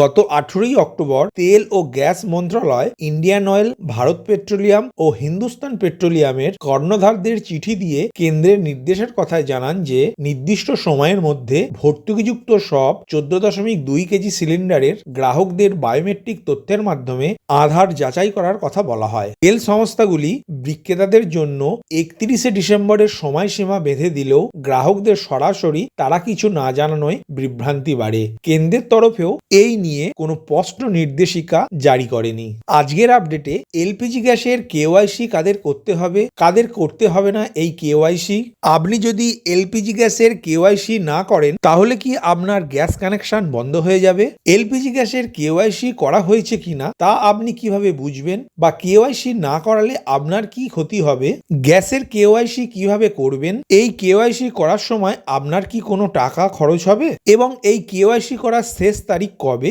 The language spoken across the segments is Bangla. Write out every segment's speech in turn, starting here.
গত আঠেরোই অক্টোবর তেল ও গ্যাস মন্ত্রণালয় ইন্ডিয়ান অয়েল, ভারত পেট্রোলিয়াম ও হিন্দুস্তান পেট্রোলিয়ামের কর্ণধারদের চিঠি দিয়ে কেন্দ্রের নির্দেশের কথায় জানান যে, নির্দিষ্ট সময়ের মধ্যে ভর্তুকিযুক্ত সব চোদ্দ দশমিক দুই কেজি সিলিন্ডারের গ্রাহকদের বায়োমেট্রিক তথ্যের মাধ্যমে আধার যাচাই করার কথা বলা হয়। তেল সংস্থাগুলি বিক্রেতাদের জন্য একত্রিশে ডিসেম্বরের সময়সীমা বেঁধে দিলেও গ্রাহকদের সরাসরি তারা কিছু না জানানোয় বিভ্রান্তি বাড়ে। কেন্দ্রের তরফেও এই নিয়ে কোনো স্পষ্ট নির্দেশিকা জারি করেনি। আজকের আপডেটে এলপিজি গ্যাসের কেওয়াইসি কাদের করতে হবে, কাদের করতে হবে না এই কেওয়াইসি আপনি যদি এলপিজি গ্যাসের কেওয়াইসি না করেন, তাহলে কি আপনার গ্যাস কানেকশন বন্ধ হয়ে যাবে? এলপিজি গ্যাসের কেওয়াইসি করা হয়েছে কিনা, তা আপনি কীভাবে বুঝবেন? বা কেওয়াইসি না করালে আপনার কি ক্ষতি হবে? গ্যাসের কেওয়াইসি কীভাবে করবেন? এই কেওয়াইসি করার সময় আপনার কি কোনো টাকা খরচ হবে? এবং এই কেওয়াইসি করার শেষ তারিখ কবে?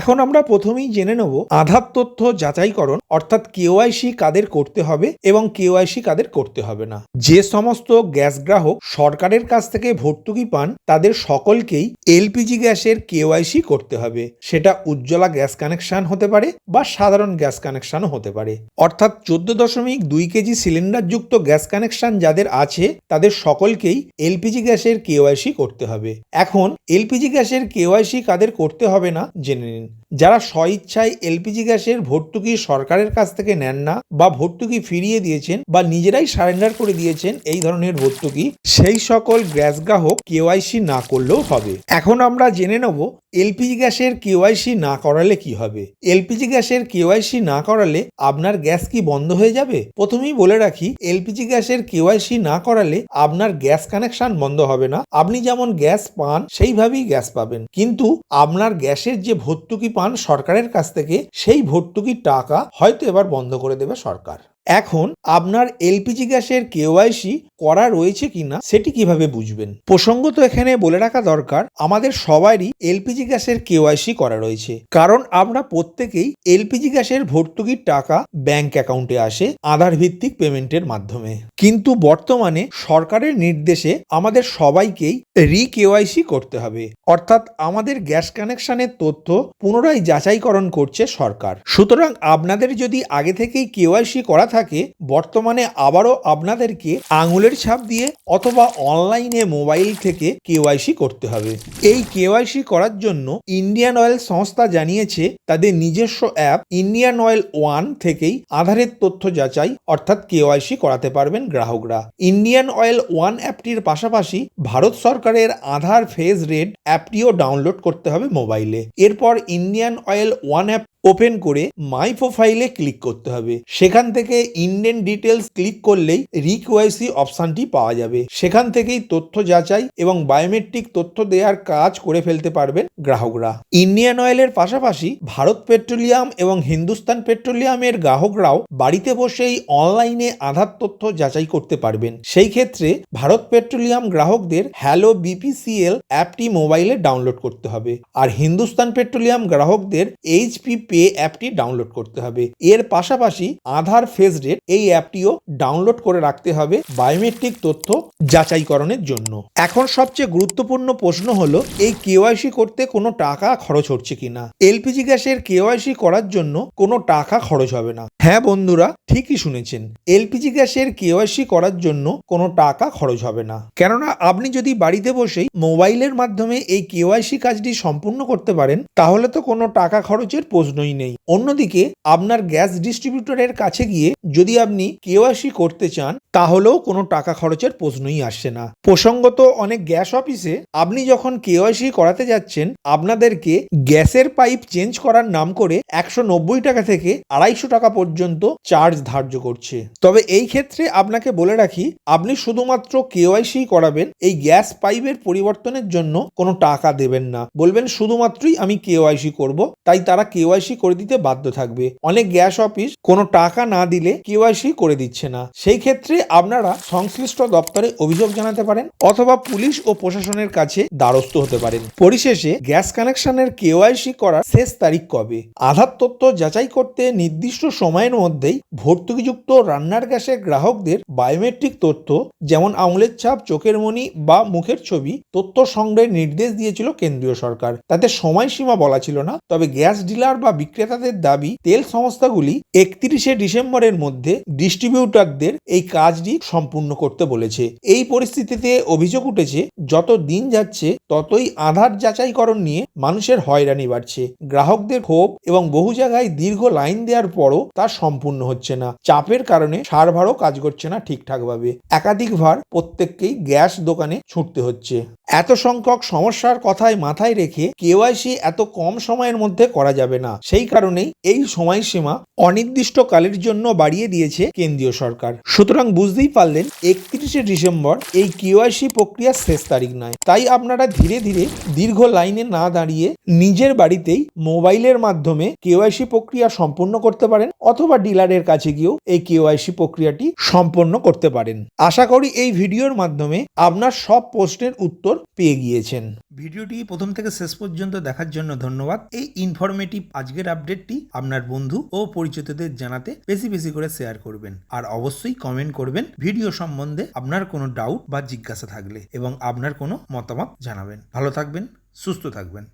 এখন আমরা প্রথমেই জেনে নেব আধার তথ্য যাচাইকরণ, অর্থাৎ কেওয়াইসি কাদের করতে হবে এবং কেওয়াইসি কাদের করতে হবে না। যে সমস্ত গ্যাস গ্রাহক সরকারের কাছ থেকে ভর্তুকি পান, তাদের সকলকেই এলপিজি গ্যাসের কেওয়াইসি করতে হবে। সেটা উজ্জ্বলা গ্যাস কানেকশন হতে পারে বা সাধারণ গ্যাস কানেকশনও হতে পারে। অর্থাৎ চোদ্দ দশমিক দুই কেজি সিলিন্ডারযুক্ত গ্যাস কানেকশন যাদের আছে, তাদের সকলকেই এলপিজি গ্যাসের কেওয়াইসি করতে হবে। এখন, এলপিজি গ্যাসের কেওয়াইসি কাদের করতে হবে না, জেনে নিন। যারা স্বইচ্ছায় এলপিজি গ্যাসের ভর্তুকি সরকারের কাছ থেকে নেন না বা ভর্তুকি ফিরিয়ে দিয়েছেন বা নিজেরাই সারেন্ডার করে দিয়েছেন এই ধরনের ভর্তুকি, সেই সকল গ্যাস গ্রাহক কেওয়াইসি না করলেও হবে। এখন আমরা জেনে নেব এলপিজি গ্যাসের কেওয়াইসি না করালে কি হবে। এলপিজি গ্যাসের কেওয়াইসি না করালে আপনার গ্যাস কি বন্ধ হয়ে যাবে? প্রথমেই বলে রাখি, এলপিজি গ্যাসের কেওয়াইসি না করালে আপনার গ্যাস কানেকশন বন্ধ হবে না। আপনি যেমন গ্যাস পান, সেইভাবেই গ্যাস পাবেন। কিন্তু আপনার গ্যাসের যে ভর্তুকি পান সরকারের কাছ থেকে সেই ভর্তুকির টাকা হয়তো এবার বন্ধ করে দেবে সরকার। এখন আপনার এলপিজি গ্যাসের কেওয়াইসি করা রয়েছে কিনা সেটি কীভাবে বুঝবেন? প্রসঙ্গত এখানে বলে রাখা দরকার, আমাদের সবারই এলপিজি গ্যাসের কেওয়াইসি করা রয়েছে। কারণ আমরা প্রত্যেকেই এলপিজি গ্যাসের ভর্তুকির টাকা ব্যাংক অ্যাকাউন্টে আসে আধার ভিত্তিক পেমেন্টের মাধ্যমে। কিন্তু বর্তমানে সরকারের নির্দেশে আমাদের সবাইকেই রি কেওয়াইসি করতে হবে। অর্থাৎ আমাদের গ্যাস কানেকশনের তথ্য পুনরায় যাচাইকরণ করছে সরকার। সুতরাং আপনাদের যদি আগে থেকেই কেওয়াইসি করা থাকে, বর্তমানে আবারও আপনাদেরকে আঙুলের ছাপ দিয়ে অথবা অনলাইনে মোবাইল থেকে কেওয়াইসি করতে হবে। এই কেওয়াইসি করার জন্য ইন্ডিয়ান অয়েল সংস্থা জানিয়েছে, তাদের নিজস্ব অ্যাপ ইন্ডিয়ান অয়েল ওয়ান থেকেই আধারের তথ্য যাচাই অর্থাৎ কেওয়াইসি করাতে পারবেন গ্রাহকরা। ইন্ডিয়ান অয়েল ওয়ান অ্যাপটির পাশাপাশি ভারত সরকারের আধার ফেজ রেড অ্যাপটিও ডাউনলোড করতে হবে মোবাইলে। এরপর Indian Oil one app open করে মাই প্রোফাইলে ক্লিক করতে হবে। সেখান থেকে ইন্ডিয়ান ডিটেলস ক্লিক করলেই রিকোয়াইসি অপশানটি পাওয়া যাবে। সেখান থেকেই তথ্য যাচাই এবং বায়োমেট্রিক তথ্য দেওয়ার কাজ করে ফেলতে পারবেন গ্রাহকরা। ইন্ডিয়ান অয়েলের পাশাপাশি ভারত পেট্রোলিয়াম এবং হিন্দুস্তান পেট্রোলিয়ামের গ্রাহকরাও বাড়িতে বসেই অনলাইনে আধার তথ্য যাচাই করতে পারবেন। সেই ক্ষেত্রে ভারত পেট্রোলিয়াম গ্রাহকদের হ্যালো বিপিসিএল অ্যাপটি মোবাইলে ডাউনলোড করতে হবে। আর হিন্দুস্তান পেট্রোলিয়াম গ্রাহকদের এইচপি পে অ্যাপটি ডাউনলোড করতে হবে। এর পাশাপাশি আধার ফেস রেট এই অ্যাপটিও ডাউনলোড করে রাখতে হবে বায়োমেট্রিক তথ্য যাচাইকরণের জন্য। এখন সবচেয়ে গুরুত্বপূর্ণ প্রশ্ন হলো, এই কেওয়াইসি করতে কোনো টাকা খরচ হচ্ছে কিনা? এলপিজি গ্যাসের কেওয়াইসি করার জন্য কোনো টাকা খরচ হবে না। হ্যাঁ বন্ধুরা, ঠিকই শুনেছেন। এলপিজি গ্যাসের কেওয়াইসি করার জন্য কোনো টাকা খরচ হবে না। কেননা আপনি যদি বাড়িতে বসেই মোবাইলের মাধ্যমে এই কেওয়াইসি কাজটি সম্পূর্ণ করতে পারেন, তাহলে তো কোনো টাকা খরচের প্রশ্নই নেই। অন্যদিকে, আপনার গ্যাস ডিস্ট্রিবিউটরের কাছে গিয়ে যদি আপনি কেওয়াইসি করতে চান, তাহলেও কোনো টাকা খরচের প্রশ্নই আসছে না। প্রসঙ্গত অনেক গ্যাস অফিসে আপনি যখন কেওয়াইসি করাতে যাচ্ছেন, আপনাদেরকে গ্যাসের পাইপ চেঞ্জ করার নাম করে একশো নব্বই টাকা থেকে আড়াইশো টাকা পর্যন্ত পর্যন্ত চার্জ ধার্য করছে। তবে এই ক্ষেত্রে আপনাকে বলে রাখি, আপনি শুধুমাত্র কেওয়াইসি করাবেন, এই গ্যাস পাইপের পরিবর্তনের জন্য কোনো টাকা দেবেন না। বলবেন, শুধুমাত্রই আমি কেওয়াইসি করব, তাই তারা কেওয়াইসি করে দিতে বাধ্য থাকবে। অনেক গ্যাস অফিস কোনো টাকা না দিলে কেওয়াইসি করে দিচ্ছে না। সেই ক্ষেত্রে আপনারা সংশ্লিষ্ট দপ্তরে অভিযোগ জানাতে পারেন অথবা পুলিশ ও প্রশাসনের কাছে দ্বারস্থ হতে পারেন। পরিশেষে, গ্যাস কানেকশনের কেওয়াইসি করার শেষ তারিখ কবে? আধার তথ্য যাচাই করতে নির্দিষ্ট সময়ের মধ্যেই ভর্তুকিযুক্ত রান্নার গ্যাসের গ্রাহকদের বায়োমেট্রিক তথ্য, যেমন আঙুলের ছাপ, চোখের মনি বা মুখের ছবি, তথ্য সংগ্রহের নির্দেশ দিয়েছিল কেন্দ্রীয় সরকার। তাতে সময়সীমা বলা ছিল না। তবে গ্যাস ডিলার বা বিক্রেতাদের দাবি, তেল সংস্থাগুলি একত্রিশে ডিসেম্বরের মধ্যে ডিস্ট্রিবিউটারদের এই কাজটি সম্পূর্ণ করতে বলেছে। এই পরিস্থিতিতে অভিযোগ উঠেছে, যত দিন যাচ্ছে, ততই আধার যাচাইকরণ নিয়ে মানুষের হয়রানি বাড়ছে। গ্রাহকদের ক্ষোভ এবং বহু জায়গায় দীর্ঘ লাইন দেওয়ার পরও তা সম্পূর্ণ হচ্ছে না। চাপের কারণে সার্ভারও কাজ করছে না ঠিকঠাকভাবে। একাধিকবার প্রত্যেককেই গ্যাস দোকানে ছুটতে হচ্ছে। এত সংখ্যক সমস্যার কথায় মাথায় রেখে কেওয়াইসি এত কম সময়ের মধ্যে করা যাবে না। সেই কারণেই এই সময়সীমা অনির্দিষ্টকালের জন্য বাড়িয়ে দিয়েছে কেন্দ্রীয় সরকার। সুতরাং বুঝতেই পারলেন, একত্রিশে ডিসেম্বর এই কেওয়াইসি প্রক্রিয়ার শেষ তারিখ নয়। তাই আপনারা ধীরে ধীরে দীর্ঘ লাইনে না দাঁড়িয়ে নিজের বাড়িতেই মোবাইলের মাধ্যমে কেওয়াইসি প্রক্রিয়া সম্পূর্ণ করতে পারেন। অথবা ডিলারের কাছে গিয়েও এই কেওয়াইসি প্রক্রিয়াটি সম্পন্ন করতে পারেন। আশা করি এই ভিডিওর মাধ্যমে আপনার সব প্রশ্নের উত্তর পেয়ে গিয়েছেন। ভিডিওটি প্রথম থেকে শেষ পর্যন্ত দেখার জন্য ধন্যবাদ। এই ইনফরমেটিভ আজকের আপডেটটি আপনার বন্ধু ও পরিচিতদের জানাতে বেশি বেশি করে শেয়ার করবেন। আর অবশ্যই কমেন্ট করবেন ভিডিও সম্বন্ধে আপনার কোনো ডাউট বা জিজ্ঞাসা থাকলে এবং আপনার কোনো মতামত জানাবেন। ভালো থাকবেন, সুস্থ থাকবেন।